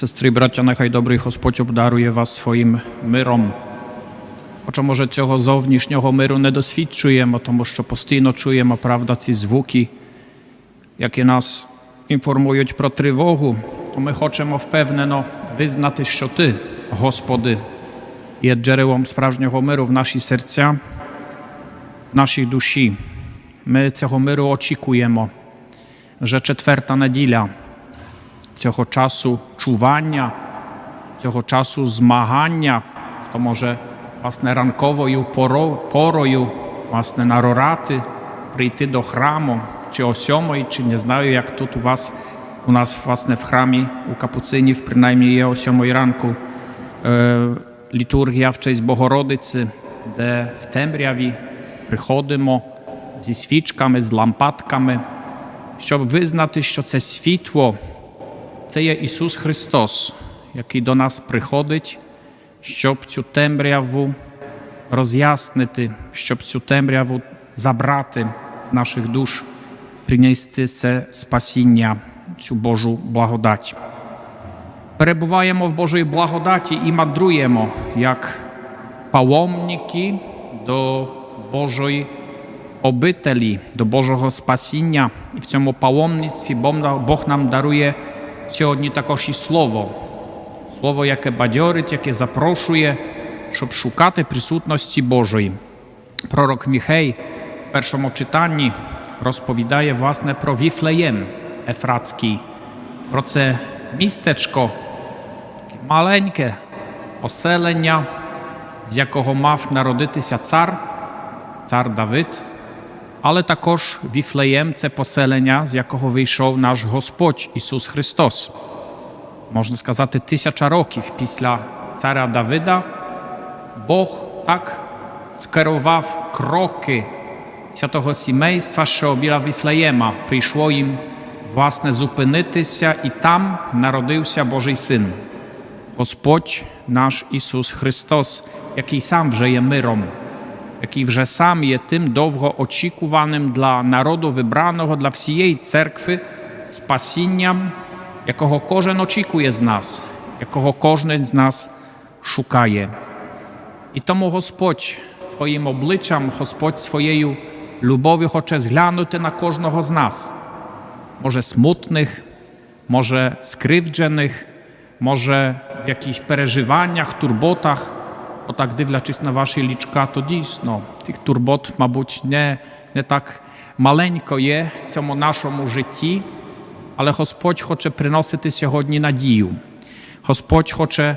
Сестри і браття, нехай добрий Господь обдарує вас своїм миром. Хоча, може, цього зовнішнього миру не досвідчуємо, тому що постійно чуємо, правда, ці звуки, які нас інформують про тривогу, то ми хочемо впевнено визнати, що Ти, Господи, є джерелом справжнього миру в наші серця, в нашій душі. Ми цього миру очікуємо. Вже четверта неділя цього часу чування, цього часу змагання, хто може власне ранковою порою, власне, на рорати, прийти до храму, чи о сьомої, чи не знаю, як тут у вас, у нас власне в храмі у капуцинів, принаймні є о сьомої ранку е, літургія в честь Богородиці, де в темряві приходимо зі свічками, з лампадками, щоб визнати, що це світло це є Ісус Христос, який до нас приходить, щоб цю темряву роз'яснити, щоб цю темряву забрати з наших душ, принести це спасіння, цю Божу благодать. Перебуваємо в Божій благодаті і мандруємо як паломники до Божої обителі, до Божого спасіння. І в цьому паломництві Бог- нам дарує сьогодні також і слово. Слово, яке бадьорить, яке запрошує, щоб шукати присутності Божої. Пророк Міхей в першому читанні розповідає власне про Віфлеєм Ефратський, про це містечко, маленьке поселення, з якого мав народитися цар, цар Давид, але також Віфлеєм це поселення, з якого вийшов наш Господь Ісус Христос. Можна сказати, тисяча років після царя Давида Бог так скерував кроки святого сімейства, що біля Віфлеєма прийшло їм власне зупинитися, і там народився Божий Син, Господь наш Ісус Христос, який сам вже є миром який вже сам є тим довго очікуваним для народу вибраного, для всієї церкви спасінням, якого кожен очікує з нас, якого кожен з нас шукає. І тому Господь своїм обличчям, Господь своєю любов'ю хоче зглянути на кожного з нас, може смутних, може скривджених, може в якихось переживаннях, турботах. Бо так дивлячись на ваші лічка, то дійсно тих турбот, мабуть, не, не так маленько є в цьому нашому житті, але Господь хоче приносити сьогодні надію. Господь хоче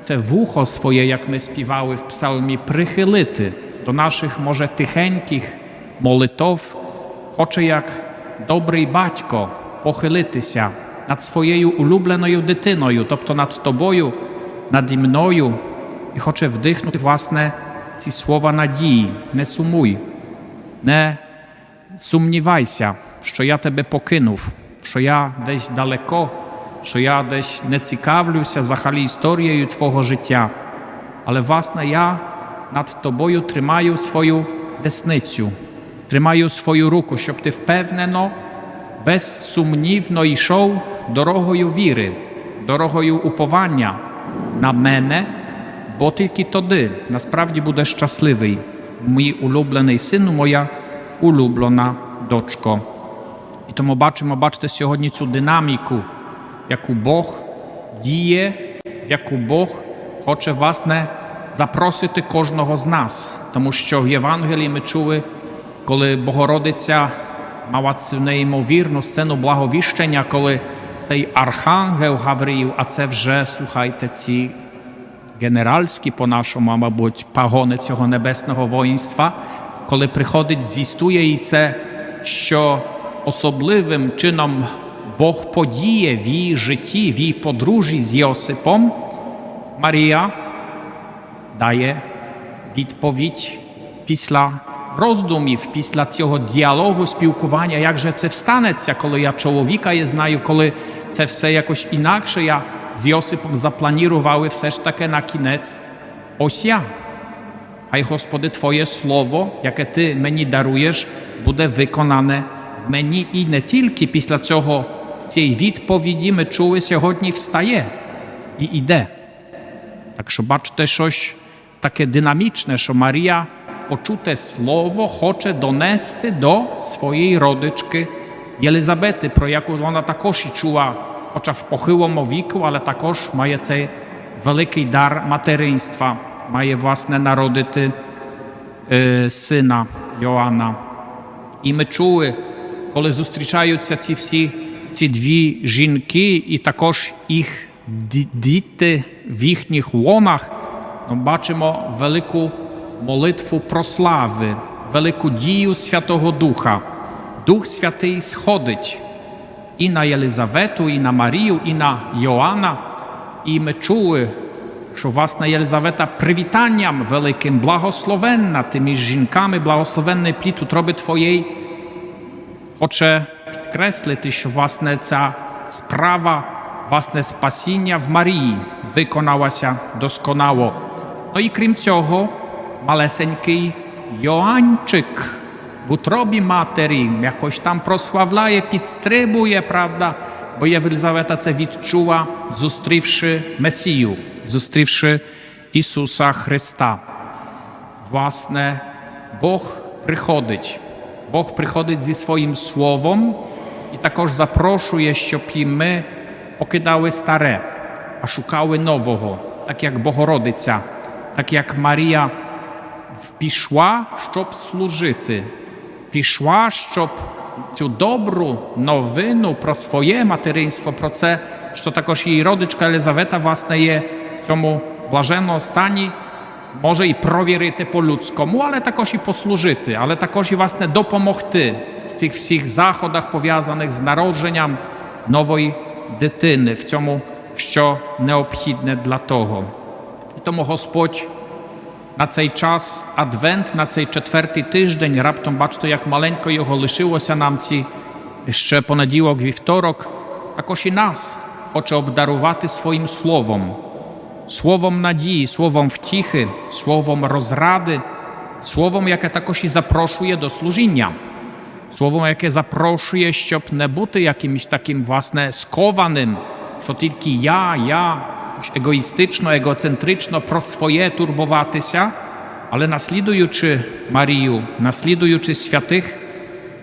це вухо своє, як ми співали в псалмі, прихилити до наших, може, тихеньких молитов, хоче як добрий батько похилитися над своєю улюбленою дитиною, тобто над тобою, наді мною, і хоче вдихнути, власне, ці слова надії. Не сумуй, не сумнівайся, що я тебе покинув, що я десь далеко, що я десь не цікавлюся взагалі історією твого життя. Але, власне, я над тобою тримаю свою десницю, тримаю свою руку, щоб ти впевнено, безсумнівно йшов дорогою віри, дорогою уповання на мене бо тільки тоді насправді будеш щасливий, мій улюблений сину, моя улюблена дочко. І тому бачимо, бачите сьогодні цю динаміку, яку Бог діє, в яку Бог хоче власне запросити кожного з нас. Тому що в Євангелії ми чули, коли Богородиця мала цю неймовірну сцену благовіщення, коли цей архангел Гавриїв, а це вже слухайте ці генеральські, по-нашому, мабуть, пагони цього небесного воїнства, коли приходить, звістує їй це, що особливим чином Бог подіє в її житті, в її подружжі з Йосипом, Марія дає відповідь після роздумів, після цього діалогу, спілкування, як же це встанеться, коли я чоловіка є знаю, коли це все якось інакше. Я з Йосипом запланували все ж таки на кінець. Ось я. Хай, Господи, Твоє Слово, яке Ти мені даруєш, буде виконане в мені і не тільки після цього цієї відповіді ми чули сьогодні, встає і йде. Так що бачите щось таке динамічне, що Марія почуте слово хоче донести до своєї родички Єлизавети, про яку вона також і чула, хоча в похилому віку, але також має цей великий дар материнства, має власне народити е, сина Йоанна. І ми чули, коли зустрічаються ці всі ці дві жінки, і також їх діти в їхніх лонах, ну, бачимо велику молитву прослави, велику дію Святого Духа. Дух Святий сходить і на Єлизавету, і на Марію, і на Йоанна. І ми чули, що власне Єлизавета привітанням великим, благословенна тими жінками, благословенний плід утроби Твоєї, хоче підкреслити, що власне ця справа, власне спасіння в Марії виконалася досконало. Ну і крім цього, малесенький Йоанчик в утробі матері якось там прославляє, підстрибує, правда, бо Єлизавета це відчула, зустрівши Месію, зустрівши Ісуса Христа. Власне, Бог приходить. Бог приходить зі своїм словом і також запрошує, щоб і ми покидали старе, а шукали нового, так як Богородиця, так як Марія пішла, щоб служити, пішла, щоб цю добру новину про своє материнство, про це, що також її родичка Елизавета, власне, є в цьому блаженному стані, може і провірити по-людському, але також і послужити, але також і власне допомогти в цих всіх заходах, пов'язаних з народженням нової дитини, в цьому, що необхідне для того. Тому Господь на цей час Адвент, на цей четвертий тиждень, раптом бачите, як маленько його лишилося нам ці ще понеділок, вівторок, також і нас хоче обдарувати своїм словом, словом надії, словом втіхи, словом розради, словом, яке також і запрошує до служіння, словом, яке запрошує, щоб не бути якимось таким власне скованим, що тільки я, я jakoś egoistyczno, egocentryczno про своє турбуватися, але наслідуючи Марію, наслідуючи святих,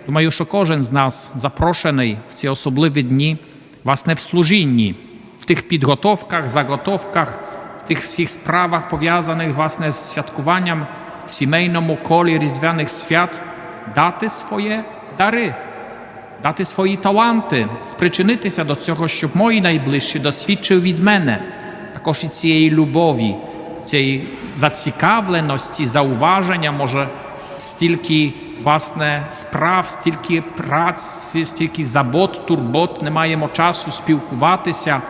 думаю, що кожен з нас запрошений в ці особливі дні, власне, в служінні, в тих підготовках, заготовках, в тих всіх справах, пов'язаних власне з святкуванням в сімейному колі різдвяних свят, дати своє дари дати свої таланти, спричинитися до цього, щоб мої найближчі досвідчив від мене також і цієї любові, цієї зацікавленості, зауваження, може, стільки власне справ, стільки праці, стільки забот, турбот, не маємо часу спілкуватися.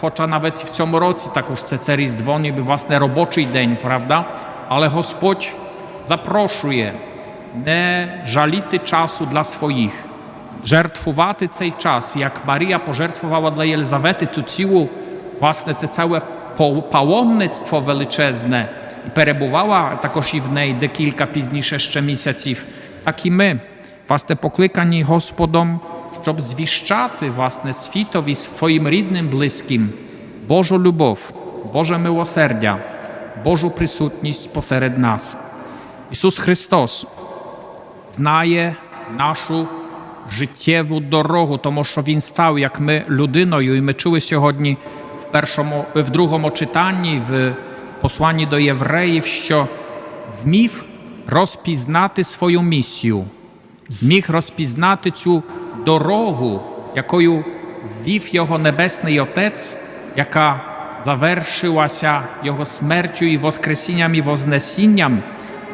Хоча навіть в цьому році також це, це Різдво, ніби власне робочий день, правда? Але Господь запрошує не жаліти часу для своїх, жертвувати цей час, як Марія пожертвувала для Єлизавети ту цілу, власне, це ціле паломництво величезне, і перебувала також і в неї декілька пізніше ще місяців, так і ми, власне, покликані Господом, щоб звіщати, власне, світові своїм рідним, близьким Божу любов, Боже милосердя, Божу присутність посеред нас. Ісус Христос знає нашу життєву дорогу, тому що Він став як ми людиною, і ми чули сьогодні першому, в другому читанні, в посланні до євреїв, що вмів розпізнати свою місію, зміг розпізнати цю дорогу, якою ввів його Небесний Отець, яка завершилася його смертю і воскресінням і вознесінням,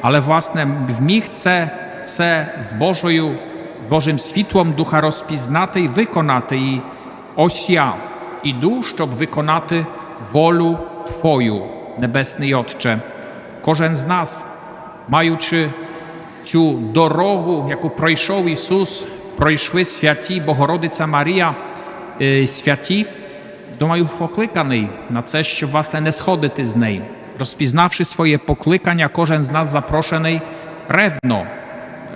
але власне вміг це все з Божою, Божим світлом Духа розпізнати і виконати. І ось я іду, щоб виконати волю Твою, Небесний Отче. Кожен з нас, маючи цю дорогу, яку пройшов Ісус, пройшли святі Богородиця Марія, е, святі, думаю, покликаний на це, щоб власне не сходити з неї. Розпізнавши своє покликання, кожен з нас запрошений ревно,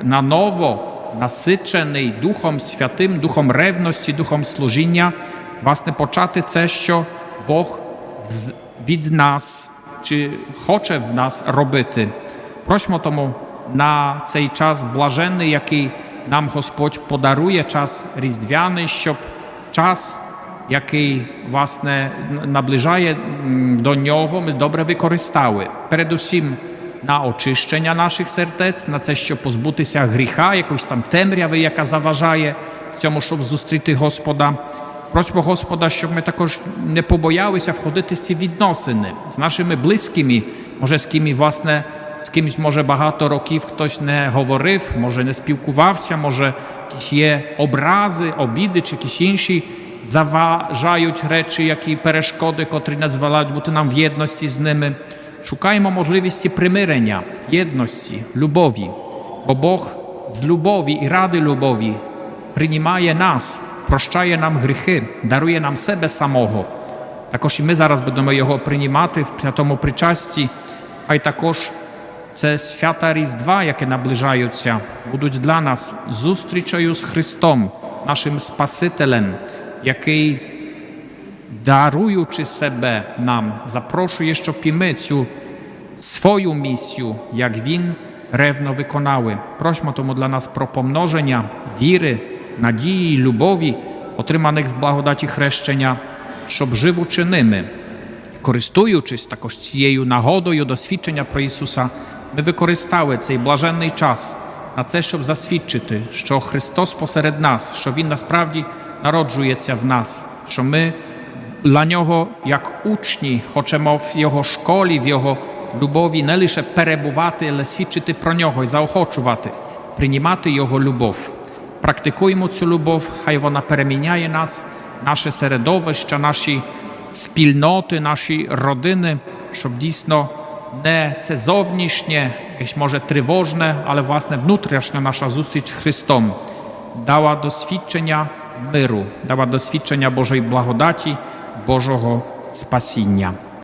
на nowo насичений Духом Святим, Духом ревності, Духом служіння, власне, почати це, що Бог від нас чи хоче в нас робити. Просьмо тому на цей час блаженний, який нам Господь подарує, час різдвяний, щоб час, який власне наближає до нього, ми добре використали. Передусім на очищення наших сердець, на це, щоб позбутися гріха, якоїсь там темряви, яка заважає в цьому, щоб зустріти Господа. Просьмо Господа, щоб ми також не побоялися входити в ці відносини з нашими близькими, може з ким, власне, з кимось може багато років хтось не говорив, може не спілкувався, може якісь є образи, обіди чи якісь інші заважають речі, які перешкоди, котрі не дозволяють бути нам в єдності з ними. Шукаємо можливості примирення, єдності, любові, бо Бог з любові і ради любові приймає нас, прощає нам гріхи, дарує нам себе самого. Також і ми зараз будемо його приймати в святому причасті, а й також це свята Різдва, які наближаються, будуть для нас зустрічею з Христом, нашим Спасителем, який, даруючи себе нам, запрошує, щоб і ми цю свою місію, як Він ревно виконали. Просьмо тому для нас про помноження віри, надії, любові, отриманих з благодаті хрещення, щоб живучи ними, користуючись також цією нагодою досвідчення про Ісуса, ми використали цей блаженний час на це, щоб засвідчити, що Христос посеред нас, що Він насправді народжується в нас, що ми для Нього, як учні, хочемо в Його школі, в Його любові не лише перебувати, але свідчити про нього і заохочувати, приймати Його любов. Практикуємо цю любов, хай вона переміняє нас, наше середовище, наші спільноти, наші родини, щоб дійсно не це зовнішнє, якесь може тривожне, але власне внутрішня наша зустріч з Христом дала досвідчення миру, дала досвідчення Божої благодаті, Божого спасіння.